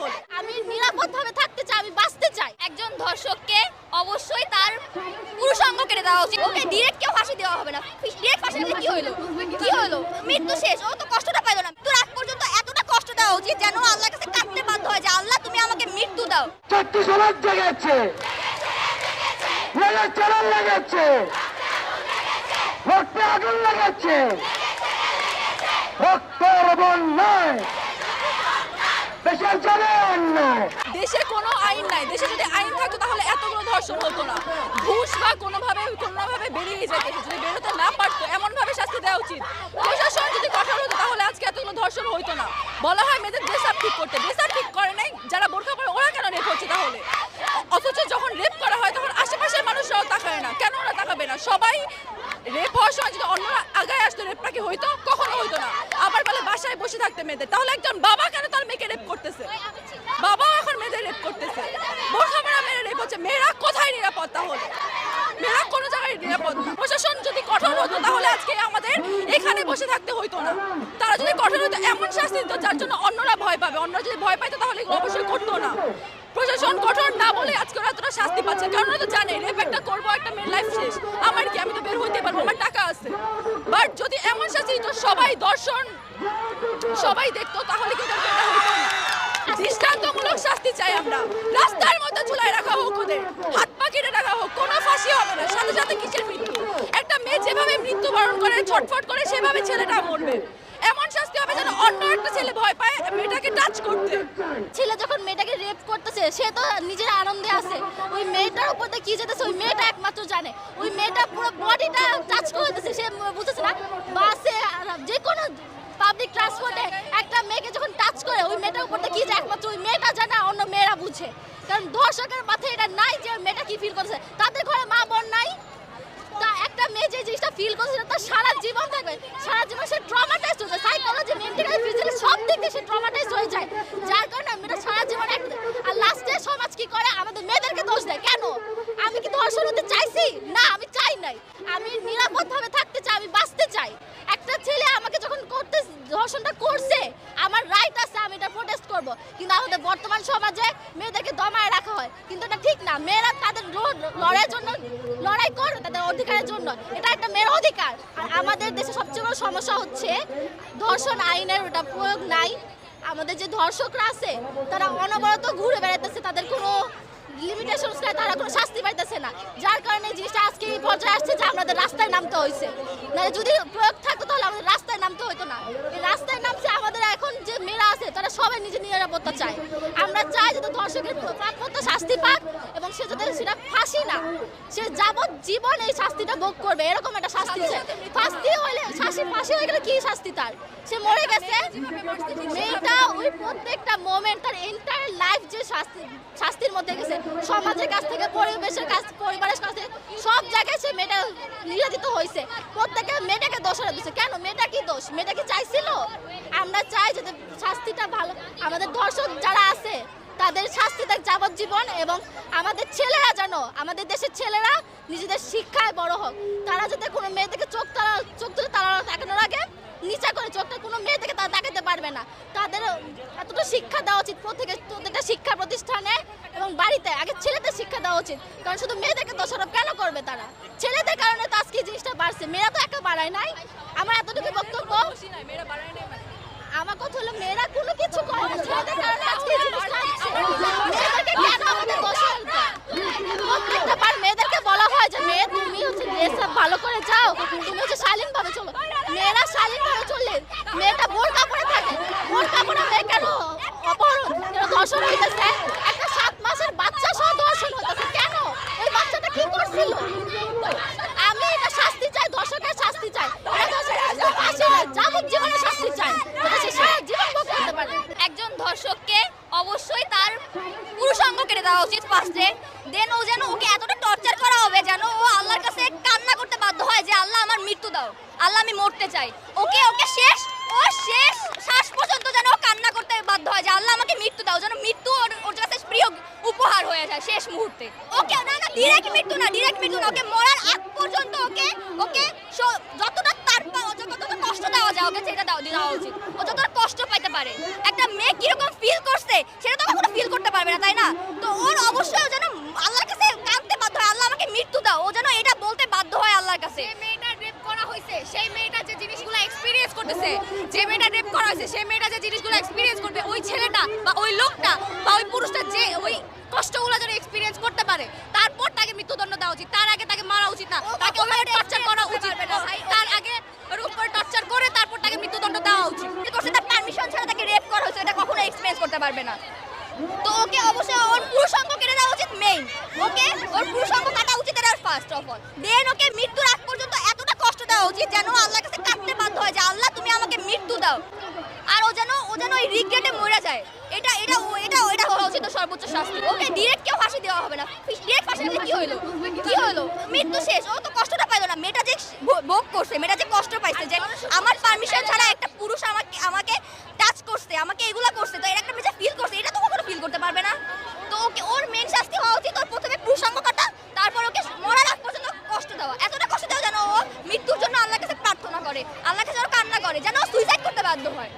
তাহলে আমি নিরাপদভাবে থাকতে চাই, আমি বাঁচতে চাই। একজন ধর্ষককে অবশ্যই তার পুরুষাঙ্গ কেটে দেওয়া উচিত। ওকে ডিরেক্ট কেউ ফাঁসি দেওয়া হবে না। ডিরেক্ট ফাঁসি দিলে কি হলো কি হলো মৃত্যু শেষ। ও তো কষ্টটা পাইলো না। তোর আগ পর্যন্ত এতটা কষ্ট দেওয়া উচিত যেন আল্লাহর কাছে কাঁদতে বাধ্য হয় যে, আল্লাহ, তুমি আমাকে মৃত্যু দাও। চারটি সমাজ জেগেছে। আগুন লেগেছে। রক্তে আগুন লেগেছে। রক্তের বন্যায় দেশের জনে অন্যায় দেশে কোনো আইন নাই। দেশে যদি আইন থাকতো, তাহলে এতগুলো ধর্ষণ হতো না। ঘুষ বা কোনোভাবে কোনোভাবে বেরিয়ে যেত যদি বেরোতে না পারতো এমন ভাবে শাস্তি দেওয়া উচিত। প্রশাসন যদি কঠোর হতো, তাহলে আজকে এতগুলো ধর্ষণ হইতো না। বলা হয় মেয়েদের ড্রেস ঠিক করতে। ড্রেস ঠিক করে নাই, যারা বোরখা পরে, ওরা কেন রেপ হচ্ছে তাহলে? অথচ যখন রেপ করা হয়, তখন আশেপাশের মানুষরাও তাকায় না। কেন ওরা তাকাবে না? সবাই রেপ হওয়ার সময় যদি অন্যরা আগায় আসতো রেপটা কি হইতো? কখনো হইতো না। আবার বলে বাসায় বসে থাকতে মেয়েদের। তাহলে একজন বাবা কেন তার মেয়েকে রেপ করতেছে? বাবাও এখন মেয়েদের রেপ করতেছে। বোরখা মেয়েরা রেপ হচ্ছে। মেয়েরা কোথায় নিরাপদ তাহলে? মেয়েরা কোনো জায়গায় নিরাপদ না। প্রশাসন যদি কঠোর হতো তাহলে আজকে আমাদের এখানে বসে থাকতে হইতো না। তারা যদি কঠোর হতো এমন শাস্তি দিত যার জন্য অন্যরা ভয় পাবে। অন্যরা যদি ভয় পাইতো তাহলে এগুলো অবশ্যই করতো না। প্রশাসন কঠোর না বলে আজকে ওরা এতটা শাস্তি পাচ্ছে। কারণ ওরা তো জানে রেপ একটা করব একটা মেয়ের লাইফ শেষ। আমার কি? আমি তো বের হইতে পারব। আমার আছে। বাট যদি এমন শাস্তি দিত সবাই দর্শন, সবাই দেখতো, তাহলে কিন্তু দৃষ্টান্তমূলক শাস্তি চাই আমরা। রাস্তার মধ্যে ঝুলাই রাখা হোক ওদের। হাত পা কেটে রাখা হোক, কোনো ফাঁসি হবে না। সাথে সাথে কিসের মৃত্যু? একটা মেয়ে যেভাবে মৃত্যুবরণ করে, ছটফট করে, সেভাবে ছেলেটা মরবে। এমন শাস্তি হবে যেন অন্য একটা ছেলে ভয় পায় করতে। ছেলে যখন মেয়েটাকে রেপ করতেছে, সে তো নিজের আনন্দে আছে। ওই মেয়েটার উপর দিয়ে কি যেতেছে, ওই মেয়েটা একমাত্র জানে। ওই মেয়েটা পুরো বডিটা টাচ করে দিতেছে, সে বুঝতেছে না। বাসে যে কোনো পাবলিক ট্রান্সপোর্টে একটা মেয়েকে যখন টাচ করে, ওই মেয়েটার উপর দিয়ে কি যায় একমাত্র ওই মেয়েটা জানে অন্য মেয়েরা বুঝে। কারণ ধর্ষকের মাথায় এটা নাই যে মেয়েটা কি ফিল করছে তাদের ঘরে মা বোন নাই তা একটা মেয়ে যে জিনিসটা ফিল করছে তার সারা জীবন থাকবে। সারা জীবন সে ট্রমাটাইজ হয়ে সাইকোলজি মেন্টালি ফিজিক্যালি সব দিক দিয়ে সে ট্রমাটাইজ হয়ে যায়। যার কারণে মেয়েটা সারা জীবন আর লাস্টে সমাজ কি করে? আমাদের মেয়েদেরকে দোষ দেয়। কেন? আমি কি ধর্ষণ হতে চাইছি? না, আমি চাই নাই। আমি নিরাপদভাবে থাকতে চাই, আমি বাঁচতে চাই। একটা ছেলে আমাকে যখন করতে ধর্ষণটা করছে, আমার রাইট আছে, আমি এটা প্রোটেস্ট করব। কিন্তু আমাদের বর্তমান সমাজে মেয়েদেরকে দমায় রাখা হয়। কিন্তু এটা ঠিক না। মেয়েরা তাদের লড়াইয়ের জন্য লড়াই তাদের অধিকারের জন্য। এটা একটা মেয়ের অধিকার। আর আমাদের দেশে সবচেয়ে বড় সমস্যা হচ্ছে ধর্ষণ আইনের ওটা প্রয়োগ নাই। আমাদের যে ধর্ষকরা আছে, তারা অনবরত ঘুরে বেড়াতেছে তাদের কোনো লিমিটেশন ছাড়া তারা কোনো শাস্তি পাইতেছে না। যার কারণে জিনিসটা আজকে এই পর্যায়ে আসছে যে আমাদের রাস্তায় নামতে হয়েছে না যদি প্রয়োগ থাকতো তাহলে আমাদের রাস্তায় নামতে হতো না এই রাস্তায় নামছে আমাদের এখন যে মেয়েরা আছে তারা সবাই নিরাপত্তা চায় আমরা চাই যাতে ধর্ষকের প্রাপ্যতা শাস্তি পাক এবং সে যাতে সেটা ফাঁসি না। সে যাবত জীবন এই শাস্তিটা ভোগ করবে। এরকম একটা শাস্তি চাই ফাঁসি হইলে শাস্তি ফাঁসি হয়ে গেলে কি শাস্তি তার? সে মরে গেছে। মেয়েটা ওই প্রত্যেকটা মোমেন্ট তার এন্টায়ার লাইফ যে শাস্তি শাস্তির মধ্যে গেছে। সমাজের কাছ থেকে, পরিবেশের কাছ পরিবারের কাছ থেকে, সব জায়গায় সে মেয়েটা নির্যাতিত হয়েছে প্রত্যেকে মেয়েটাকে দোষারোপ দিচ্ছে কেন? মেয়েটা কি দোষ? মেয়েটা কি চাইছিল? আমরা চাই যাতে শাস্তিটা ভালো। আমাদের দর্শক যারা আছে, তাদের শাস্তি দেখ যাবজ্জীবন এবং আমাদের ছেলেরা যেন, আমাদের দেশের ছেলেরা নিজেদের শিক্ষায় বড় হোক। তারা যাতে কোনো মেয়ে থেকে চোখ তারা চোখ তুলে তারা তাকানোর আগে নিচা করে চোখটা কোনো মেয়ে থেকে তারা তাকাতে পারবে না। তাদের এতটা শিক্ষা দেওয়া উচিত প্রত্যেকের প্রত্যেকটা শিক্ষা প্রতিষ্ঠানে এবং বাড়িতে আগে ছেলেদের শিক্ষা দেওয়া উচিত। কারণ শুধু মেয়েদেরকে দোষারোপ কেন করবে তারা? ছেলেদের কারণে তো আজকে জিনিসটা বাড়ছে। মেয়েরা তো একা বাড়ায় নাই। আমার এতটুকু বক্তব্য মেয়েরা বাড়ায় নাই মানে। আমার কথা হলো, মেয়েরা কোনো কিছু করে ছেলেদের কারণে আজকে। মেয়েদেরকে কেন আমাদের দেয়? প্রত্যেকটা মেয়েদেরকে বলা হয় যে, মেয়ে, তুমি হচ্ছে ড্রেস ভালো করে যাও। তুমি হচ্ছে শালীন ভাবে চলো। মেয়েরা শালীন ভাবে চললে মেয়েটা বোরকা পরে থাকে। বোরকা পরে মেয়ে কেন? অপহরণ। ধর্ষণ হইতেছে একটা সাত মাসের বাচ্চা সহ ধর্ষণ হইতেছে কেন ওই বাচ্চাটা কি করছিল আমি এটা শাস্তি চাই দর্শকের শাস্তি চাই এটা দর্শকের ফাঁসি নয়, যাবজ্জীবনের শাস্তি চাই যাতে সে সারা জীবন ভোগ করতে পারে একজন ধর্ষককে অবশ্যই তার পুরুষাঙ্গ কেটে দেওয়া উচিত ফার্স্টে দেন ও যেন ওকে এতটা টর্চার করা হবে যেন ও আল্লাহর কাছে কান্না করতে বাধ্য হয় যে, আল্লাহ, আমার মৃত্যু দাও। আল্লাহ, আমি মরতে চাই। ওকে ওকে শেষ ও শেষ শ্বাস পর্যন্ত যেন ও কান্না করতে বাধ্য হয় যে, আল্লাহ, আমাকে মৃত্যু দাও। যেন মৃত্যু ওর ওর কাছে প্রিয় উপহার হয়ে যায় শেষ মুহূর্তে। ওকে, না না ডিরেক্ট মৃত্যু না ডিরেক্ট মৃত্যু না। ওকে মরার আগ পর্যন্ত ওকে ওকে যতটা তার পা- যতটা কষ্ট দেওয়া সেটা দাও দেওয়া উচিত। ও যতটা কষ্ট পাইতে পারে। একটা মেয়ে কীরকম ফিল করছে সেটা তো কখনো ফিল করতে পারবে না তাই না? তো ওর অবশ্যই যেন আল্লাহর কাছে কাঁদতে বাধ্য হয়। আল্লাহ আমাকে মৃত্যু দাও ও যেন এটা বলতে বাধ্য হয় আল্লাহর কাছে। যে মেয়েটা রেপ করা হয়েছে সেই মেয়েটা যে জিনিসগুলো এক্সপিরিয়েন্স করতেছে যে মেয়েটা রেপ করা হয়েছে সেই মেয়েটা যে জিনিসগুলো এক্সপিরিয়েন্স করবে ওই ছেলেটা বা ওই লোকটা বা ওই পুরুষটা যে ওই কষ্টগুলো যেন এক্সপিরিয়েন্স করতে পারে তারপর তাকে মৃত্যুদণ্ড দেওয়া উচিত। তার আগে তাকে মারা উচিত না। তাকে টর্চার করা উচিত পারবে না। তো ওকে অবশ্যই ওর পুরুষ অঙ্গ কেটে দেওয়া উচিত মেইন ওকে ওর পুরুষ অঙ্গ কাটা উচিত এটা first of all then okay মৃত্যুর আগ পর্যন্ত এতটা কষ্ট দেওয়া উচিত যেন আল্লাহর কাছে কাঁদতে বাধ্য হয় যে, আল্লাহ, তুমি আমাকে মৃত্যু দাও। আর ও যেন ও যেন ওই রিগ্রেটে মরে যায়। এটা এটা এটা এটা হওয়া উচিত সর্বোচ্চ শাস্তি। ওকে ডিরেক্ট কেউ ফাঁসি দেওয়া হবে না। ডিরেক্ট ফাঁসি দিলে কি হইল? কি হইল? মৃত্যু শেষ। ও তো কষ্টটা পাইলো না। মেয়েটা যে ভোগ করছে, মেয়েটা যে কষ্ট পাইছে যে, আমার পারমিশন ছাড়া একটা পুরুষ আমাকে আমাকে টাচ করছে আমাকে এগুলা করছে তো এর একটা মেয়ে ফিল করছে এটা তো কখনো ফিল করতে পারবে না তো ওকে ওর মেন শাস্তি হওয়া উচিত ওর প্রথমে পুরুষাঙ্গ কাটা তারপর ওকে মরার আগ পর্যন্ত কষ্ট দেওয়া এতটা কষ্ট দেওয়া যেন ও মৃত্যুর জন্য আল্লাহর কাছে প্রার্থনা করে আল্লাহকে যেন কান্না করে যেন সুইসাইড করতে বাধ্য হয়।